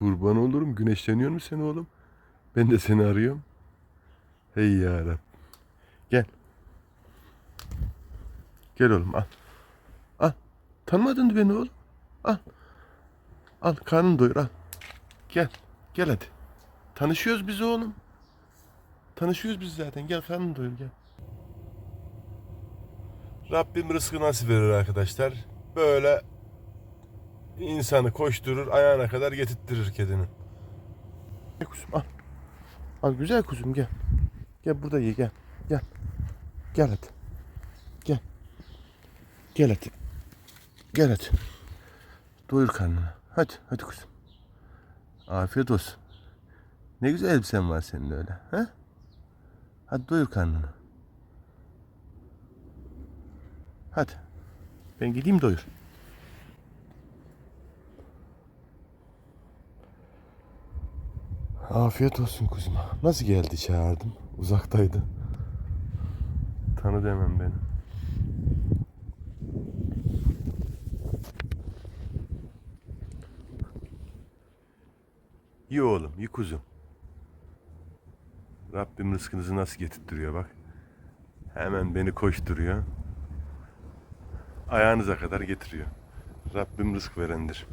Kurban olurum. Güneşleniyor musun sen oğlum? Ben de seni arıyorum. Hey yarabbim. Gel. Gel oğlum al. Al. Tanımadın beni oğlum? Al. Al karnını doyur al. Gel. Gel hadi. Tanışıyoruz biz oğlum. Tanışıyoruz biz zaten. Gel karnını doyur gel. Rabbim rızkı nasip verir arkadaşlar. Böyle insanı koşturur ayağına kadar getirttirir kedinin. Gel kuzum al. Al güzel kuzum gel. Gel burada ye gel. Gel. Gel hadi. Gel. Gel hadi. Gel hadi. Doyur karnını. Hadi hadi kuzum. Afiyet olsun. Ne güzel elbisen var senin öyle. He? Hadi doyur karnını. Hadi. Ben gideyim doyur. Afiyet olsun kuzuma. Nasıl geldi çağırdım? Uzaktaydı. Tanı demem beni. Yi oğlum, yi kuzum. Rabbim rızkınızı nasıl getirtiyor bak. Hemen beni koşturuyor. Ayağınıza kadar getiriyor. Rabbim rızk verendir.